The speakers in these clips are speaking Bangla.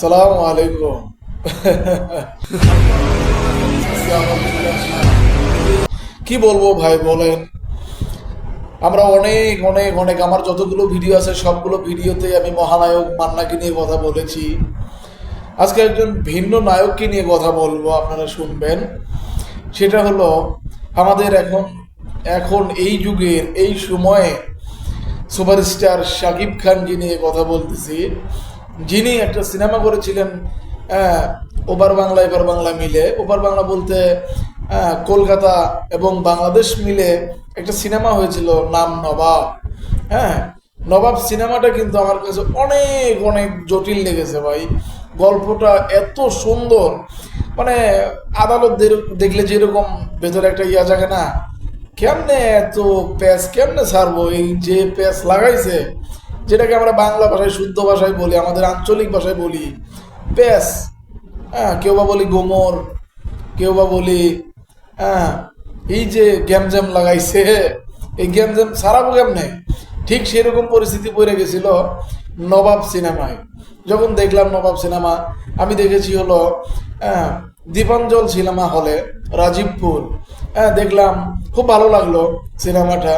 সালাম আলাইকুম। কি বলব ভাই, বলেন। আমরা অনেক অনেক অনেক, আমার যতগুলো ভিডিও আছে, সবগুলো ভিডিওতে আমি মহানায়ক মান্নাকে নিয়ে কথা বলেছি। আজকে একজন ভিন্ন নায়ককে নিয়ে কথা বলব, আপনারা শুনবেন। সেটা হলো, আমাদের এখন এখন এই যুগের, এই সময়ে সুপারস্টার শাকিব খানকে নিয়ে কথা বলতেছি। যিনি একটা সিনেমা করেছিলেন ওপার বাংলা এপার বাংলা মিলে। ওপার বাংলা বলতে কলকাতা এবং বাংলাদেশ মিলে একটা সিনেমা হয়েছিল নাম নবাব। হ্যাঁ নবাব সিনেমাটা কিন্তু আমার কাছে অনেক অনেক জটিল লেগেছে ভাই। গল্পটা এত সুন্দর। মানে আদালত দেখলে যেরকম ভেতরে একটা ইয়া জাগে না, কেমনে এত প্যাচ, কেমনে ছাড়বো এই যে প্যাচ লাগাইছে যেটাকে আমরা বাংলা ভাষায় শুদ্ধ ভাষায় বলি আমাদের আঞ্চলিক ভাষায় বলি প্যাচ হ্যাঁ কেউ বা বলি গোমর কেউ বা বলি হ্যাঁ এই যে গ্যামজ্যাম লাগাইছে এই গ্যামজ্যাম সারাবো কেমনে ঠিক সেরকম পরিস্থিতি পড়ে গেছিল নবাব সিনেমায়। যখন দেখলাম নবাব সিনেমা আমি দেখেছি হলো হ্যাঁ, দীপাঞ্জল সিনেমা হলে রাজীবপুর হ্যাঁ দেখলাম খুব ভালো লাগল সিনেমাটা।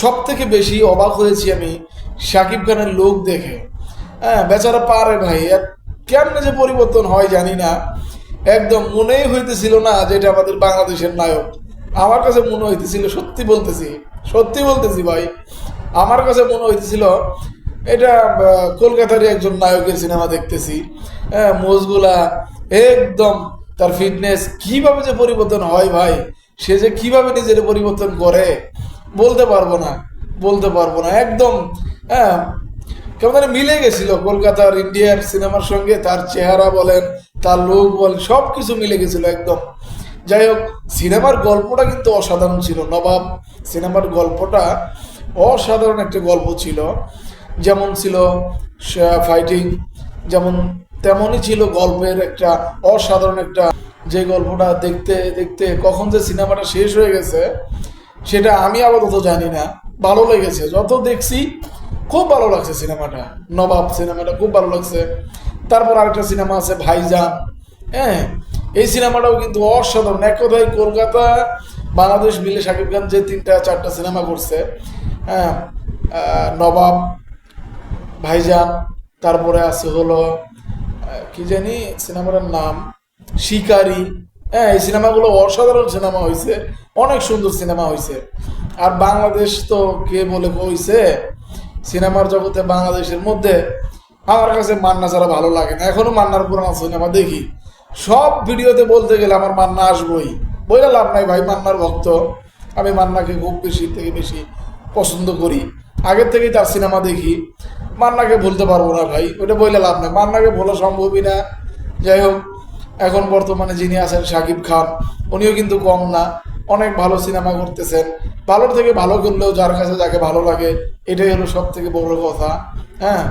সব থেকে বেশি অবাক হয়েছি আমি শাকিব খানের লোক দেখে। হ্যাঁ বেচারা পারে ভাই। কেমনে যে পরিবর্তন হয় জানি না। একদম মনেই হইতেছিল না যে এটা আমাদের বাংলাদেশের নায়ক। আমার কাছে মনে হইতেছিল, সত্যি বলতেছি সত্যি বলতেছি ভাই, আমার কাছে মনে হইতেছিল এটা কলকাতারই একজন নায়কের সিনেমা দেখতেছি। হ্যাঁ মোজগুলা একদম তার ফিটনেস কীভাবে যে পরিবর্তন হয় ভাই, সে যে কীভাবে নিজের পরিবর্তন করে বলতে পারব না, বলতে পারব না, একদম হ্যাঁ কেমন জানি মিলে গেছিল কলকাতার, ইন্ডিয়ার সিনেমার সঙ্গে, তার চেহারা বলেন, তার লোক বলেন সব কিছু মিলে গেছিল একদম। যাই হোক, সিনেমার গল্পটা কিন্তু অসাধারণ ছিল, নবাব সিনেমার গল্পটা অসাধারণ একটা গল্প ছিল। যেমন ছিল ফাইটিং যেমন তেমনই ছিল গল্পের একটা অসাধারণ একটা, যে গল্পটা দেখতে দেখতে কখন যে সিনেমাটা শেষ হয়ে গেছে সেটা আমি আপাতত জানি না। ভালো লেগেছে, যত দেখছি খুব ভালো লাগছে সিনেমাটা। নবাব সিনেমাটা খুব ভালো লাগছে। তারপর আরেকটা সিনেমা আছে ভাইজান। হ্যাঁ এই সিনেমাটাও কিন্তু অসাধারণ। এক কলকাতা, বাংলাদেশ মিলে শাকিব খান যে তিনটা, চারটা সিনেমা করছে। হ্যাঁ নবাব, ভাইজান, তারপরে আছে হলো কি জানি সিনেমাটার নাম? শিকারি। হ্যাঁ এই সিনেমাগুলো অসাধারণ সিনেমা হয়েছে। অনেক সুন্দর সিনেমা হয়েছে আর বাংলাদেশ তো কে বলে কইছে, সিনেমার জগতে বাংলাদেশের মধ্যে আমার কাছে মান্না ছাড়া ভালো লাগে না। এখনও মান্নার পুরানো সিনেমা দেখি। সব ভিডিওতে বলতে গেলে আমার মান্না আসবই। বইলে লাভ নাই ভাই, মান্নার ভক্ত। আমি মান্নাকে খুব বেশি থেকে বেশি পছন্দ করি। আগের থেকেই তার সিনেমা দেখি। মান্নাকে ভুলতে পারব না ভাই ওটা বইলে লাভ নাই। মান্নাকে ভোলা সম্ভবই না। যাই হোক, এখন বর্তমানে যিনি আছেন শাকিব খান, উনিও কিন্তু কম না। অনেক ভালো সিনেমা করতেছেন। ভালোর থেকে ভালো করলেও যার কাছে যাকে ভালো লাগে, এটাই হলো সব থেকে বড় কথা হ্যাঁ?